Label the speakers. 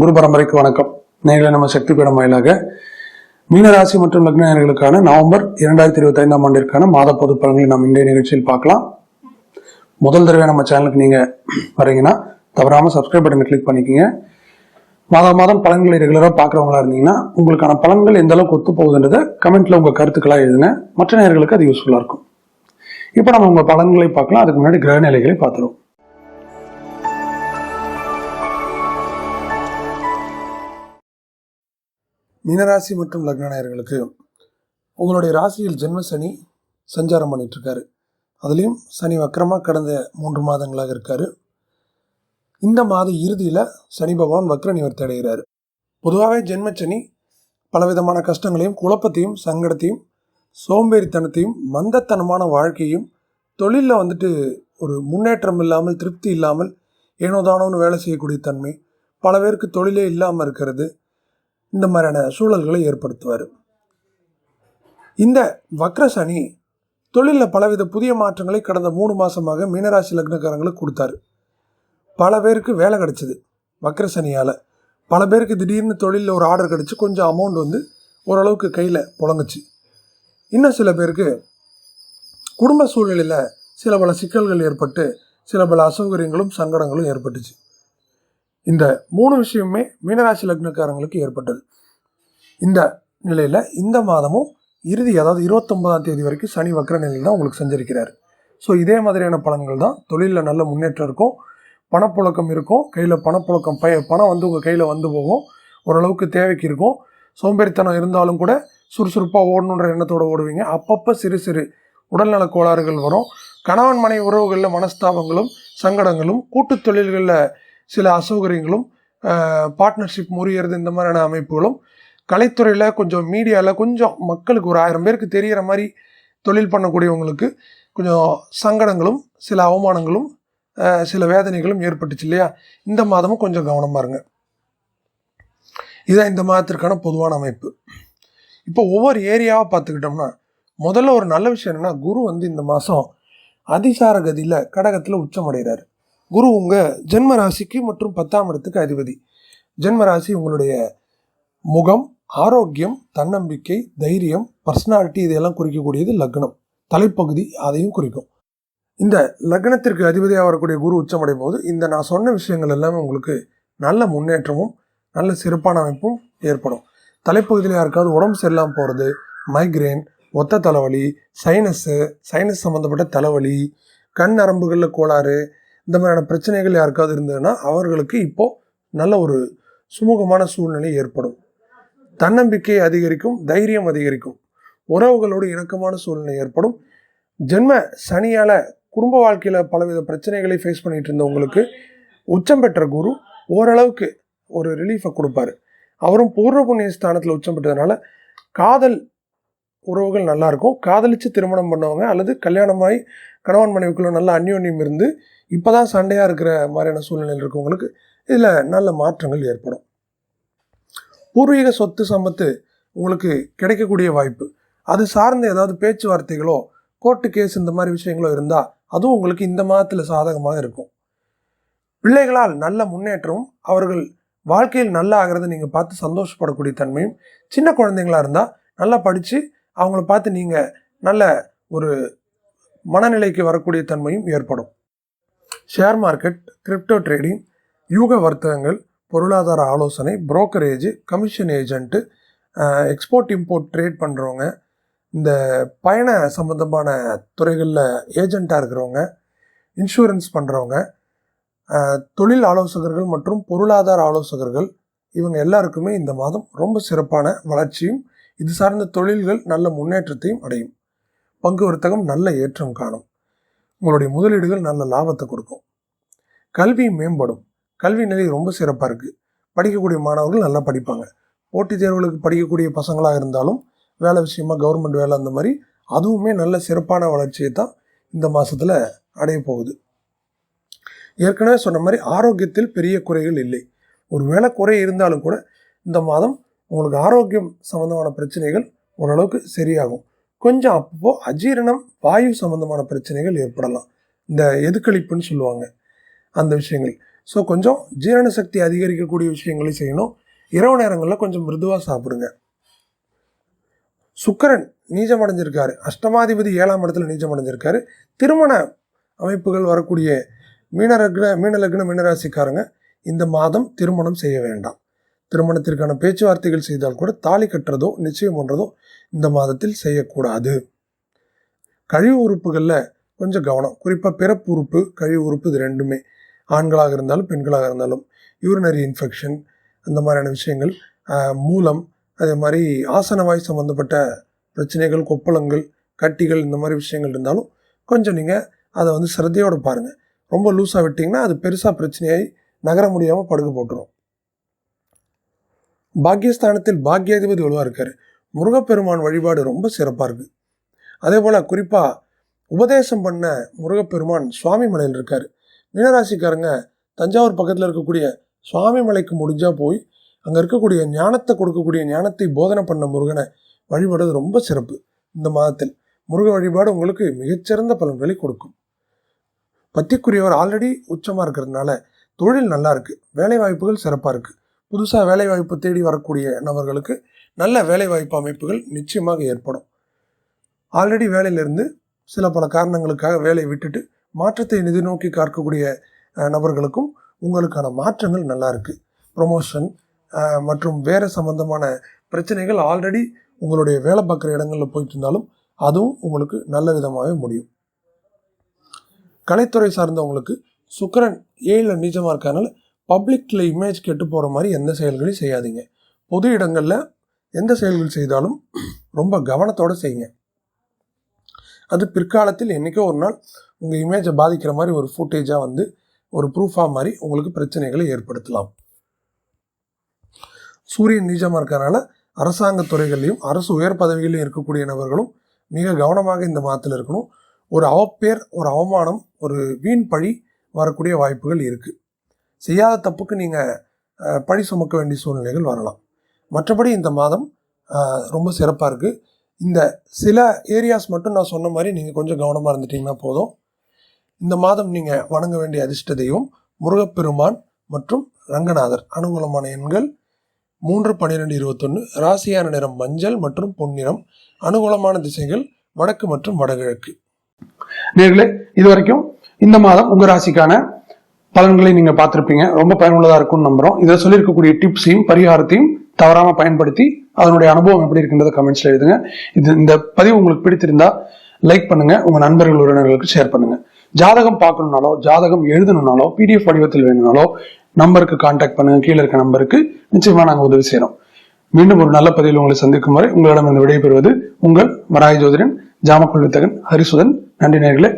Speaker 1: குரு பரம்பரைக்கு வணக்கம். நேர்களை நம்ம சக்தி பீடம் வாயிலாக மீனராசி மற்றும் லக்ன நேயர்களுக்கான நவம்பர் இரண்டாயிரத்தி இருபத்தி ஐந்தாம் ஆண்டிற்கான மாத பொது பலன்களை நாம் இன்றைய நிகழ்ச்சியில் பார்க்கலாம். முதல் தடவை நம்ம சேனலுக்கு நீங்க வரீங்கன்னா தவறாம சப்ஸ்கிரைப் பட்டனை கிளிக் பண்ணிக்கோங்க. மாதம் மாதம் பலன்களை ரெகுலராக பார்க்குறவங்களா இருந்தீங்கன்னா உங்களுக்கான பலன்கள் எந்த அளவுக்கு ஒத்து போகுதுன்றதை கமெண்ட்ல உங்க கருத்துக்களாக எழுதுங்க. மற்ற நேர்களுக்கு அது யூஸ்ஃபுல்லாக இருக்கும். இப்போ நம்ம உங்க பலன்களை பார்க்கலாம். அதுக்கு முன்னாடி கிரக நிலைகளை பார்த்துருவோம். மீனராசி மற்றும் லக்னநாயர்களுக்கு உங்களுடைய ராசியில் ஜென்ம சனி சஞ்சாரம் பண்ணிட்டு அதுலேயும் சனி வக்கரமாக கடந்த மூன்று மாதங்களாக இருக்கார். இந்த மாத இறுதியில் சனி பகவான் வக்ர நிவர்த்தி அடைகிறார். பொதுவாகவே ஜென்மச்சனி பலவிதமான கஷ்டங்களையும் குழப்பத்தையும் சங்கடத்தையும் சோம்பேறித்தனத்தையும் மந்தத்தனமான வாழ்க்கையும் தொழிலில் வந்துட்டு ஒரு முன்னேற்றம் இல்லாமல் திருப்தி இல்லாமல் ஏனோதானோன்னு வேலை செய்யக்கூடிய தன்மை பல பேருக்கு தொழிலே இல்லாமல் இருக்கிறது. இந்த மாதிரியான சூழல்களை ஏற்படுத்துவார். இந்த வக்ர சனி தொழிலில் பலவித புதிய மாற்றங்களை கடந்த மூணு மாதமாக மீனராசி லக்னக்காரங்களுக்கு கொடுத்தாரு. பல பேருக்கு வேலை கிடச்சிது வக்ர சனியால். பல பேருக்கு திடீர்னு தொழிலில் ஒரு ஆர்டர் கிடச்சி கொஞ்சம் அமௌண்ட் வந்து ஓரளவுக்கு கையில் புழங்குச்சு. இன்னும் சில பேருக்கு குடும்ப சூழ்நிலையில் சில பல சிக்கல்கள் ஏற்பட்டு சில பல அசௌகரியங்களும் சங்கடங்களும் ஏற்பட்டுச்சு. இந்த மூணு விஷயமுமே மீனராசி லக்னக்காரங்களுக்கு ஏற்பட்டது. இந்த நிலையில் இந்த மாதமும் இறுதி அதாவது இருபத்தொன்பதாம் தேதி வரைக்கும் சனி வக்ர நிலையில் தான் உங்களுக்கு செஞ்சிருக்கிறார். ஸோ இதே மாதிரியான பலன்கள் தான் தொழிலில் நல்ல முன்னேற்றம் இருக்கும். பணப்புழக்கம் இருக்கும். கையில் பணப்புழக்கம் பய பணம் வந்து உங்கள் கையில் வந்து போகும். ஓரளவுக்கு தேவைக்கு இருக்கும். சோம்பேறித்தனம் இருந்தாலும் கூட சுறுசுறுப்பாக ஓடணுன்ற எண்ணத்தோடு ஓடுவீங்க. அப்பப்போ சிறு சிறு உடல்நலக் கோளாறுகள் வரும். கணவன் மனை உறவுகளில் மனஸ்தாபங்களும் சங்கடங்களும் கூட்டுத் தொழில்களில் சில அசௌகரியங்களும் பார்ட்னர்ஷிப் முறியறது இந்த மாதிரியான அமைப்புகளும் கலைத்துறையில் கொஞ்சம் மீடியாவில் கொஞ்சம் மக்களுக்கு ஒரு ஆயிரம் பேருக்கு தெரிகிற மாதிரி தொழில் பண்ணக்கூடியவங்களுக்கு கொஞ்சம் சங்கடங்களும் சில அவமானங்களும் சில வேதனைகளும் ஏற்பட்டுச்சு இல்லையா? இந்த மாதமும் கொஞ்சம் கவனமாக இருங்க. இதுதான் இந்த மாதத்திற்கான பொதுவான அமைப்பு. இப்போ ஒவ்வொரு ஏரியாவை பார்த்துக்கிட்டோம்னா முதல்ல ஒரு நல்ல விஷயம் என்னென்னா குரு வந்து இந்த மாதம் அதிசார கதியில் கடகத்தில் உச்சமடைகிறார் குரு உங்கள் ஜென்ம ராசிக்கு மற்றும் பத்தாம் இடத்துக்கு அதிபதி. ஜென்ம ராசி உங்களுடைய முகம் ஆரோக்கியம் தன்னம்பிக்கை தைரியம் பர்சனாலிட்டி இதையெல்லாம் குறிக்கக்கூடியது லக்னம். தலைப்பகுதி அதையும் குறிக்கும். இந்த லக்னத்திற்கு அதிபதியாக வரக்கூடிய குரு உச்சமடையும் போது இந்த நான் சொன்ன விஷயங்கள் எல்லாமே உங்களுக்கு நல்ல முன்னேற்றமும் நல்ல சிறப்பான அமைப்பும் ஏற்படும். தலைப்பகுதியில் யாருக்காவது உடம்பு சரியில்லாமல் போகிறது மைக்ரேன் ஒத்த தலைவலி சைனஸ்ஸு சைனஸ் சம்மந்தப்பட்ட தலைவலி கண் நரம்புகளில் கோளாறு இந்த மாதிரியான பிரச்சனைகள் யாருக்காவது இருந்ததுன்னா அவர்களுக்கு இப்போது நல்ல ஒரு சுமூகமான சூழ்நிலை ஏற்படும். தன்னம்பிக்கை அதிகரிக்கும் தைரியம் அதிகரிக்கும். உறவுகளோடு இணக்கமான சூழ்நிலை ஏற்படும். ஜென்ம சனியால் குடும்ப வாழ்க்கையில் பலவித பிரச்சனைகளை ஃபேஸ் பண்ணிகிட்டு இருந்தவங்களுக்கு உச்சம் பெற்ற குரு ஓரளவுக்கு ஒரு ரிலீஃபை கொடுப்பாரு. அவரும் பூர்வ புண்ணிய ஸ்தானத்தில் உச்சம் பெற்றதுனால காதல் உறவுகள் நல்லாயிருக்கும் காதலித்து திருமணம் பண்ணவங்க அல்லது கல்யாணமாகி கணவன் மனைவிக்குள்ள நல்ல அந்யோன்யம் இருந்து இப்போ தான் சண்டையாக இருக்கிற மாதிரியான சூழ்நிலையில் இருக்கவங்களுக்கு இதில் நல்ல மாற்றங்கள் ஏற்படும். பூர்வீக சொத்து சம்பத்து உங்களுக்கு கிடைக்கக்கூடிய வாய்ப்பு. அது சார்ந்த ஏதாவது பேச்சுவார்த்தைகளோ கோர்ட்டு கேஸ் இந்த மாதிரி விஷயங்களோ இருந்தால் அதுவும் உங்களுக்கு இந்த மாதத்தில் சாதகமாக இருக்கும். பிள்ளைகளால் நல்ல முன்னேற்றம் அவர்கள் வாழ்க்கையில் நல்லா ஆகிறத நீங்கள் பார்த்து சந்தோஷப்படக்கூடிய தன்மையும் சின்ன குழந்தைங்களா இருந்தால் நல்லா படித்து அவங்கள பார்த்து நீங்கள் நல்ல ஒரு மனநிலைக்கு வரக்கூடிய தன்மையும் ஏற்படும். ஷேர் மார்க்கெட் கிரிப்டோ ட்ரேடிங் யூக வர்த்தகங்கள் பொருளாதார ஆலோசனை brokerage commission agent export import trade பண்ணுறவங்க இந்த பயண சம்மந்தமான துறைகளில் ஏஜெண்ட்டாக இருக்கிறவங்க இன்சூரன்ஸ் பண்ணுறவங்க தொழில் ஆலோசகர்கள் மற்றும் பொருளாதார ஆலோசகர்கள் இவங்க எல்லாருக்குமே இந்த மாதம் ரொம்ப சிறப்பான வளர்ச்சியும் இது சார்ந்த தொழில்கள் நல்ல முன்னேற்றத்தையும் அடையும். பங்கு வர்த்தகம் நல்ல ஏற்றம் காணும். உங்களுடைய முதலீடுகள் நல்ல லாபத்தை கொடுக்கும். கல்வி மேம்படும். கல்வி நிலை ரொம்ப சிறப்பாக இருக்குது படிக்கக்கூடிய மாணவர்கள் நல்லா படிப்பாங்க. போட்டித் தேர்வுகளுக்கு படிக்கக்கூடிய பசங்களாக இருந்தாலும் வேலை விஷயமா கவர்மெண்ட் வேலை அந்த மாதிரி அதுவுமே நல்ல சிறப்பான வளர்ச்சியை தான் இந்த மாதத்தில் அடைய போகுது. ஏற்கனவே சொன்ன மாதிரி ஆரோக்கியத்தில் பெரிய குறைகள் இல்லை. ஒரு வேலை குறை இருந்தாலும் கூட இந்த மாதம் உங்களுக்கு ஆரோக்கியம் சம்மந்தமான பிரச்சனைகள் ஓரளவுக்கு சரியாகும். கொஞ்சம் அப்போது அஜீரணம் வாயு சம்பந்தமான பிரச்சனைகள் ஏற்படலாம். இந்த எதுக்களிப்புன்னு சொல்லுவாங்க அந்த விஷயங்கள். ஸோ கொஞ்சம் ஜீரண சக்தி அதிகரிக்கக்கூடிய விஷயங்களை செய்யணும். இரவு நேரங்களில் கொஞ்சம் மிருதுவாக சாப்பிடுங்க. சுக்கிரன் நீச்சம் அடைஞ்சிருக்காரு அஷ்டமாதிபதி ஏழாம் இடத்துல நீச்சம் அடைஞ்சிருக்காரு திருமண அமைப்புகள் வரக்கூடிய மீனலக்ன மீனலக்ன மீனராசிக்காரங்க இந்த மாதம் திருமணம் செய்ய வேண்டாம். திருமணத்திற்கான பேச்சுவார்த்தைகள் செய்தால் கூட தாலி கட்டுறதோ நிச்சயம் பண்ணுறதோ இந்த மாதத்தில் செய்யக்கூடாது. கழிவு உறுப்புகளில் கொஞ்சம் கவனம். குறிப்பாக பிறப்பு உறுப்பு கழிவு உறுப்பு இது ரெண்டுமே. ஆண்களாக இருந்தாலும் பெண்களாக இருந்தாலும் யூரினரி இன்ஃபெக்ஷன் அந்த மாதிரியான விஷயங்கள் மூலம் அதே மாதிரி ஆசனவாய் சம்மந்தப்பட்ட பிரச்சனைகள் கொப்பளங்கள் கட்டிகள் இந்த மாதிரி விஷயங்கள் இருந்தாலும் கொஞ்சம் நீங்கள் அதை வந்து சிரத்தையோடு பாருங்கள் ரொம்ப லூஸாக விட்டிங்கன்னா அது பெருசாக பிரச்சனையாகி நகர முடியாமல் படுக்க போட்டுரும். பாக்கியஸ்தானத்தில் பாக்கியாதிபதி வலுவாக இருக்கார். முருகப்பெருமான் வழிபாடு ரொம்ப சிறப்பாக இருக்குது அதே போல் குறிப்பாக உபதேசம் பண்ண முருகப்பெருமான் சுவாமி மலையில் இருக்கார். மீனராசிக்காரங்க தஞ்சாவூர் பக்கத்தில் இருக்கக்கூடிய சுவாமி மலைக்கு முடிஞ்சால் போய் அங்கே இருக்கக்கூடிய ஞானத்தை கொடுக்கக்கூடிய ஞானத்தை போதனை பண்ண முருகனை வழிபடுறது ரொம்ப சிறப்பு. இந்த மாதத்தில் முருக வழிபாடு உங்களுக்கு மிகச்சிறந்த பலன்களை கொடுக்கும். பத்திக்குரியவர் ஆல்ரெடி உச்சமாக இருக்கிறதுனால தொழில் நல்லா இருக்குது வேலை வாய்ப்புகள் சிறப்பாக இருக்குது புதுசாக வேலைவாய்ப்பு தேடி வரக்கூடிய நபர்களுக்கு நல்ல வேலைவாய்ப்பு அமைப்புகள் நிச்சயமாக ஏற்படும். ஆல்ரெடி வேலையிலிருந்து சில பல காரணங்களுக்காக வேலையை விட்டுட்டு மாற்றத்தை எதிர்நோக்கி பார்க்கக்கூடிய நபர்களுக்கும் உங்களுக்கான மாற்றங்கள் நல்லா இருக்குது ப்ரொமோஷன் மற்றும் வேறு சம்பந்தமான பிரச்சனைகள் ஆல்ரெடி உங்களுடைய வேலை பார்க்குற இடங்களில் போயிட்டு இருந்தாலும் அதுவும் உங்களுக்கு நல்ல விதமாகவே முடியும். கலைத்துறை சார்ந்தவங்களுக்கு சுக்கரன் ஏழில் நீச்சமாக இருக்கறனால பப்ளிக்கில் இமேஜ் கெட்டு போகிற மாதிரி எந்த செயல்களையும் செய்யாதீங்க. பொது இடங்களில் எந்த செயல்கள் செய்தாலும் ரொம்ப கவனத்தோடு செய்யுங்க. அது பிற்காலத்தில் என்றைக்கோ ஒரு நாள் உங்கள் இமேஜை பாதிக்கிற மாதிரி ஒரு ஃபுட்டேஜாக வந்து ஒரு ப்ரூஃபாக மாதிரி உங்களுக்கு பிரச்சனைகளை ஏற்படுத்தலாம். சூரியன் நீச்சமாக இருக்கிறனால அரசாங்க துறைகள்லையும் அரசு உயர் பதவிகளிலும் இருக்கக்கூடிய நபர்களும் மிக கவனமாக இந்த மாதத்தில் இருக்கணும். ஒரு அவப்பேர் ஒரு அவமானம் ஒரு வீண் பழி வரக்கூடிய வாய்ப்புகள் இருக்குது செய்யாத தப்புக்கு நீங்கள் பழி சுமக்க வேண்டிய சூழ்நிலைகள் வரலாம். மற்றபடி இந்த மாதம் ரொம்ப சிறப்பாக இருக்குது இந்த சில ஏரியாஸ் மட்டும் நான் சொன்ன மாதிரி நீங்கள் கொஞ்சம் கவனமாக இருந்துட்டீங்கன்னா போதும். இந்த மாதம் நீங்கள் வணங்க வேண்டிய அதிர்ஷ்ட தெய்வம் முருகப்பெருமான் மற்றும் ரங்கநாதர். அனுகூலமான எண்கள் மூன்று பன்னிரெண்டு இருபத்தொன்று ராசியான நிறம் மஞ்சள் மற்றும் பொன்னிறம். அனுகூலமான திசைகள் வடக்கு மற்றும் வடகிழக்கு.
Speaker 2: நேர்களே இது வரைக்கும் இந்த மாதம் உங்க ராசிக்கான பலன்களை நீங்க பார்த்திருப்பீங்க. ரொம்ப பயனுள்ளதா இருக்கும்னு நம்புறோம். இதை சொல்லியிருக்கக்கூடிய டிப்ஸையும் பரிகாரத்தையும் தவறாம பயன்படுத்தி அதனுடைய அனுபவம் எப்படி இருக்குன்றத கமெண்ட்ஸ்ல எழுதுங்க. இது இந்த பதிவு உங்களுக்கு பிடித்திருந்தா லைக் பண்ணுங்க. உங்க நண்பர்கள் உறவினர்களுக்கு ஷேர் பண்ணுங்க. ஜாதகம் பார்க்கணும்னாலோ ஜாதகம் எழுதணும்னாலோ பிடிஎஃப் வடிவத்தில் வேணும்னாலோ நம்பருக்கு கான்டாக்ட் பண்ணுங்க. கீழே இருக்க நம்பருக்கு நிச்சயமா நாங்கள் உதவி செய்யறோம் மீண்டும் ஒரு நல்ல பதிவில் உங்களை சந்திக்கும் வரை உங்களிடம் இந்த விடைபெறுவது உங்கள் மராய் ஜோதிடன் ஜாமக்குள் வித்தகன் ஹரிசுதன். நன்றி நேர்களே.